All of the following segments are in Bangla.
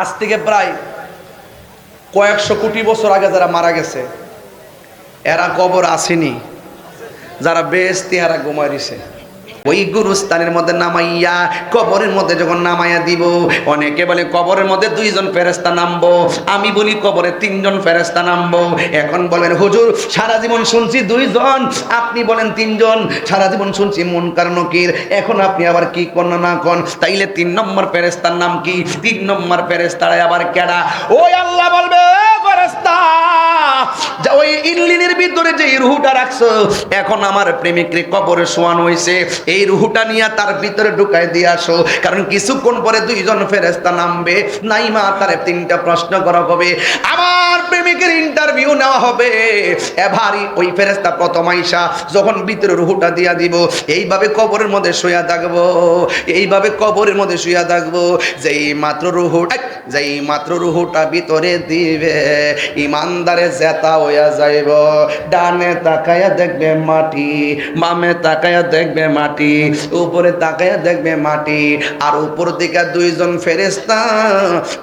আজ থেকে প্রায় কয়েকশো কোটি বছর আগে যারা মারা গেছে, এরা কবর আসেনি, যারা বেশ তেহারা ঘুমাই দিছে। ওই গুরুস্থানের মধ্যে নামাইয়া, কবরের মধ্যে যখন নামাইয়া দিব, অনেকে বলে কবরের মধ্যে দুইজন ফেরেস্তা নামবো। আমি বলি কবরে তিনজন ফেরেস্তা নামবো। এখন বলেন, হুজুর, সারা জীবন শুনছি দুইজন। আপনি বলেন তিনজন। সারা জীবন শুনছি মন নকির। এখন আপনি আবার কি করেন না কন? তাইলে তিন নম্বর ফেরেস্তার নাম কি? তিন নম্বর ফেরেস্তারা আবার কেডা? ওই আল্লাহ বলবে "এ ফেরেস্তা ওই ইল্লিনের ভিতরে যে রুহুটা রাখছো, এখন আমার প্রেমিকরে কবরে শোয়ানো হয়েছে। এই রুহুটা নিয়ে তার ভিতরে ঢুকাই দিয়ে আসো। কারণ কিছুক্ষণ পরে দুইজন ফেরেস্তা নামবে। নাইমা তারে তিনটা প্রশ্ন করা হবে। আমার প্রেমিকের ইন্টারভিউ নেওয়া হবে। এবারই ওই ফেরেস্তা প্রথম আইসা যখন ভিতরে রুহুটা দিয়া দিব, এইভাবে কবরের মধ্যে শুয়া থাকব, এইভাবে কবরের মধ্যে শুয়া থাকব। যেই মাত্র রুহুটা যেই মাত্র রুহুটা ভিতরে দিবে, ইমানদারে হইয়া যাইব। ডানে তাকায়া দেখবে মাটি মামে তাকায়া দেখবে মাটি, উপরে তাকায়া দেখবে মাটি, আর উপর দিকে দুইজন ফেরেস্তা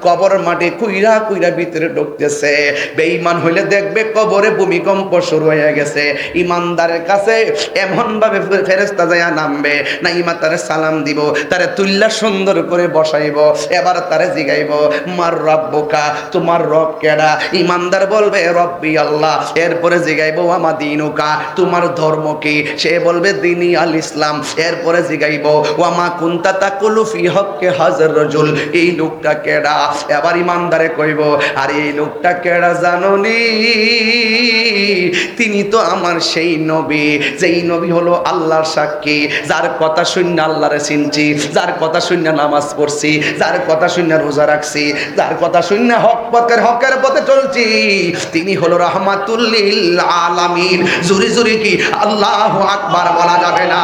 কবর মাটি কুইরা কুইরা ভিতরে ঢুকতেছে। বেঈমান হইলে দেখবে কবরে ভূমিকম্প শুরু হয়ে গেছে। ইমানদারের কাছে এমনভাবে ফেরেস্তা যায় নামবে না ইমা তারে সালাম দিব, তারে তুল্লা সুন্দর করে বসাইব, এবার তারে জিগাইব, মার রব্বকা তোমার রব কেডা? ইমানদার বলবে রব্বি আল্লাহ, এরপরে আমা দিনুকা, তোমার ধর্ম কি? সে বলবে আল ইসলাম। এরপরে ওয়ামা কুন্তা তাকুলু ফি হককে হাজার রজুল। এই লোকটা কেডা? এবার ইমানদারে কইব, আর এই লোকটা কেডা জাননি? তিনি তো আমার সেই নবী, যেই নবী হলো আল্লাহর সাক্ষী। যার কথা শূন্য আল্লাহরে চিনছি, যার কথা শূন্য নামাজ পড়ছি, যার কথা শূন্য রোজা রাখছি, যার কথা শূন্য হক পথের হকের পথে চলছি, তিনি হলো রহমাতুল্লিল আলামিন। জুরি জুরি কি? আল্লাহ আকবার বলা যাবে না।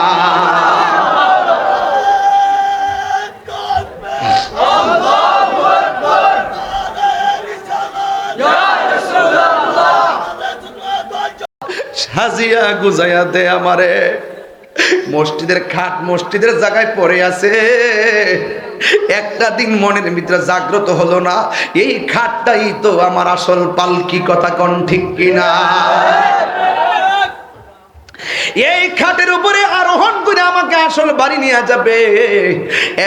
সাজিয়া গুজাইয়া দে আমারে। মসজিদের খাট মসজিদের জায়গায় পড়ে আছে। একটা দিন মনের ভিতরে জাগ্রত হলো না, এই খাটটাই তো আমার আসল পালকি কথা কন ঠিক কিনা? এই খাটের উপরে আরোহণ করে আমাকে আসল বাড়ি নিয়ে যাবে।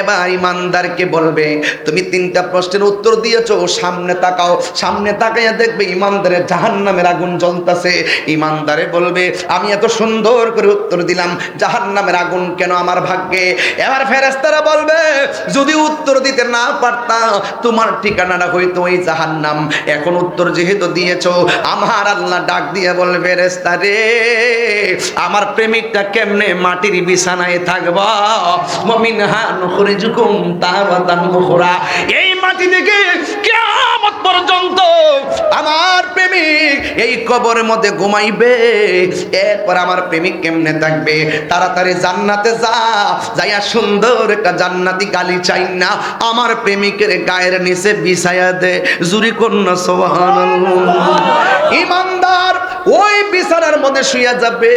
এবার ইমানদারকে বলবে, তুমি তিনটা প্রশ্নের উত্তর দিয়েছ, সামনে তাকাও, সামনে তাকাইয়া দেখবে ইমানদারের জাহান নামের আগুন জ্বলতেছে। ইমানদারে বলবে, আমি এত সুন্দর করে উত্তর দিলাম জাহান নামের আগুন কেন আমার ভাগ্যে? এবার ফেরেস্তারা বলবে, যদি উত্তর দিতে না পারতাম তোমার ঠিকানাটা হইতো ওই জাহান নাম এখন উত্তর যেহেতু দিয়েছ, আমার আল্লাহ ডাক দিয়ে বলবে ফেরেস্তা রে আমার প্রেমিকটা কেমনে মাটির বিছানায় থাকবা? মমিন হান খরিজুকুম তাওয়াতান মুখরা এই মাটি থেকে কিয়ামত পর্যন্ত আমার প্রেমিক এই কবরের মধ্যে ঘুমাইবে। এরপর আমার প্রেমিক কেমনে থাকবে? তাড়াতাড়ি জান্নাতে যা, যাইয়া সুন্দর একটা জান্নাতি গালি চাই না। আমার প্রেমিকের গায়ের নিচে বিছায়া দে। জুরি কন্যা সোহান ইমানদার ওই বিছানার মধ্যে শুয়ে যাবে।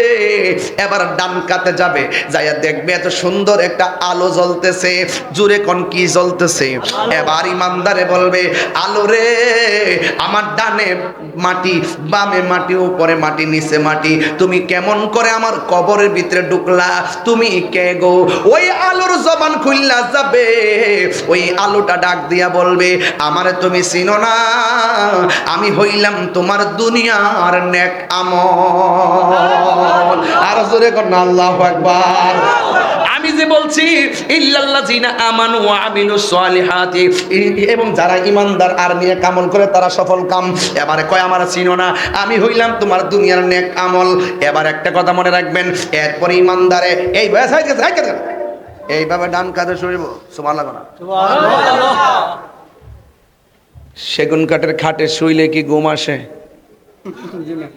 এবার ডান কাতে যাবে। যাইয়া দেখবে এত সুন্দর একটা আলো জ্বলতেছে। জুরে কোন কি জ্বলতেছে? এবার ইমানদারে বলবে, আলো রে, আমার ডানে মাটি, বামে মাটি, উপরে মাটি, নিচে মাটি, তুমি কেমন করে আমার কবরের ভিতরে ঢুকলা? তুমি কে গো? ওই আলোর জবান খুললা যাবে। ওই আলোটা ডাক দিয়া বলবে, আমারে তুমি চিনো না, আমি হইলাম তোমার দুনিয়ার নেক আমল। আর জোরে কর না আল্লাহু আকবার। আমি যে বলছি ইল্লাল্লাযিনা আমানু ওয়া আমিলুস সালিহাতি। এবং যারা ইমানদার আর নিয়ে কামল করে তারা সফল কাম। এবারে কয় আমার চিনো না। আমি হইলাম তোমার দুনিয়ার নেক আমল। এবার একটা কথা মনে রাখবেন এরপরে ইমানদারে এই বয়স হয়ে হয়ে গেছে। এইভাবে ডান কাঁধে শুইব সুমান লাগো না সেগুন কাঠের খাটে শুইলে কি ঘুম আসে?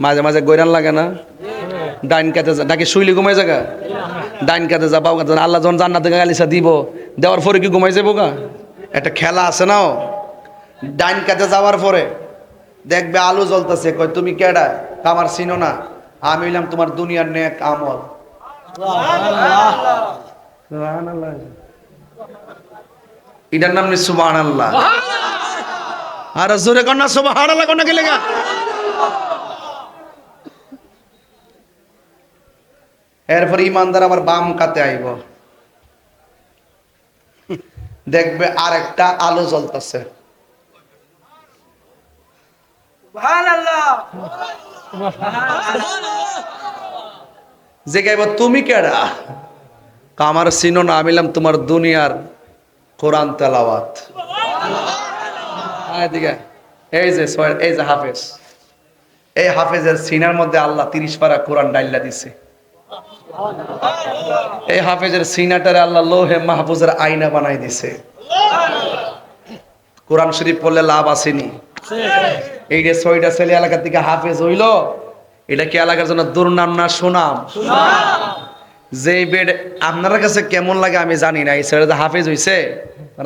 মাঝে মাঝে গৈরান লাগে না? ডাইন কাতে যা- নাকি শুইলে ঘুমাই জায়গা ডাইন কাতে যা বাউ কাতে। আল্লাহ যখন জান্নাতে গালিসা দিব দেওয়ার পরে কি ঘুমাই যাব গা? একটা খেলা আছে না ও। ডাইন কাতে যাওয়ার পরে দেখবে আলো জ্বলতেছে কয় তুমি কেডা? আমার চিনো না। আমি হইলাম তোমার দুনিয়ার নেক আমল। এটার নাম সুবাহ আল্লাহ আর জোরে কন্যা সব হাড়া লাগো না গেলে এরপর ইমানদার আবার বাম কাতে আইব। দেখবে আর একটা আলো জ্বলতেছে। যে গাইব তুমি কেডা? আমার চিনো না আমিলাম তোমার দুনিয়ার কোরআন তেলাওয়াত। এই যে এই যে হাফেজ। এই হাফেজের সিনার মধ্যে আল্লাহ তিরিশ পারা কোরআন ডাইল্লা দিছে। এই হাফেজের সিনাটারে আল্লাহ লোহে মাহফুজের আয়না বানাই দিছে। কোরআন শরীফ পড়লে লাভ আসেনি। এই যে ছয়টা ছেলে এলাকার থেকে হাফেজ হইল এটা কি এলাকার জন্য দুর্নাম না সুনাম? যে বেড আপনার কাছে কেমন লাগে আমি জানি না এই ছেলেটা হাফেজ হইছে?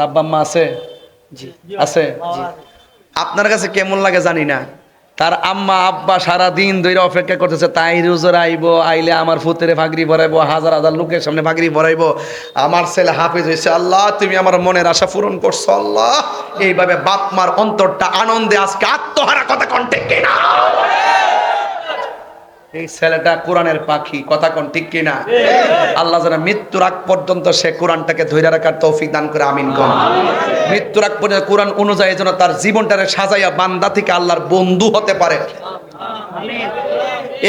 আব্বা আম্মা আছে? আছে? আপনার কাছে কেমন লাগে জানি না। তার আম্মা আব্বা সারা দিন ধরে অপেক্ষা করতেছে তাই রোজর আইব আইলে আমার ফুতেরে ভাগরি ভরাইবো হাজার হাজার লোকের সামনে ভাগরি ভরাইবো আমার ছেলে হাফেজ হয়েছে আল্লাহ তুমি আমার মনের আশা পূরণ করছ আল্লাহ। এইভাবে বাপ মার অন্তরটা আনন্দে আজকে আত্মহারা কথা কণ্ঠে কিনা এই ছেলেটা কোরআনের পাখি কথা কোন ঠিক কিনা আল্লাহ যেন মৃত্যুর আগ পর্যন্ত সে কোরআনটাকে ধৈর্য রাখার তৌফিক দান করে আমিন কোন। মৃত্যুর আগ পর্যন্ত কোরআন অনুযায়ী যেন তার জীবনটারে সাজাইয়া বান্দা থেকে আল্লাহর বন্ধু হতে পারে।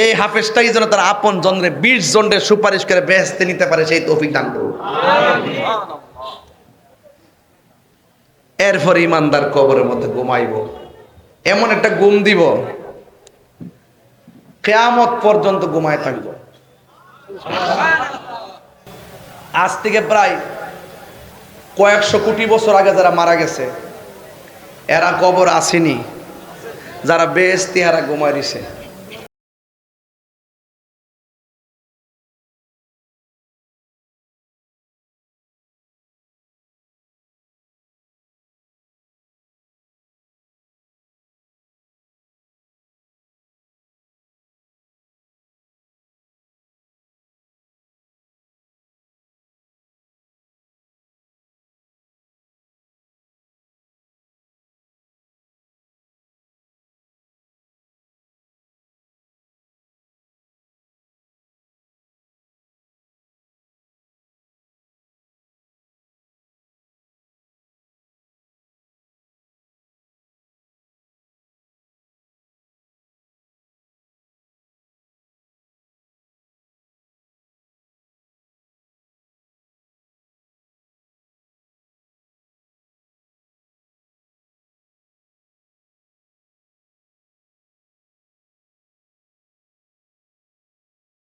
এই হাফেজটাই যেন তার আপন জনরে বিশ জনরে সুপারিশ করে বেহেস্তে নিতে পারে সেই তৌফিক দান করুন। এরপর ইমানদার কবরের মধ্যে ঘুমাইব। এমন একটা ঘুম দিব কেয়ামত পর্যন্ত ঘুমায় থাকব। আজ থেকে প্রায় কয়েকশো কোটি বছর আগে যারা মারা গেছে, এরা কবর আসেনি। যারা বেশ তেহারা ঘুমাই দিছে।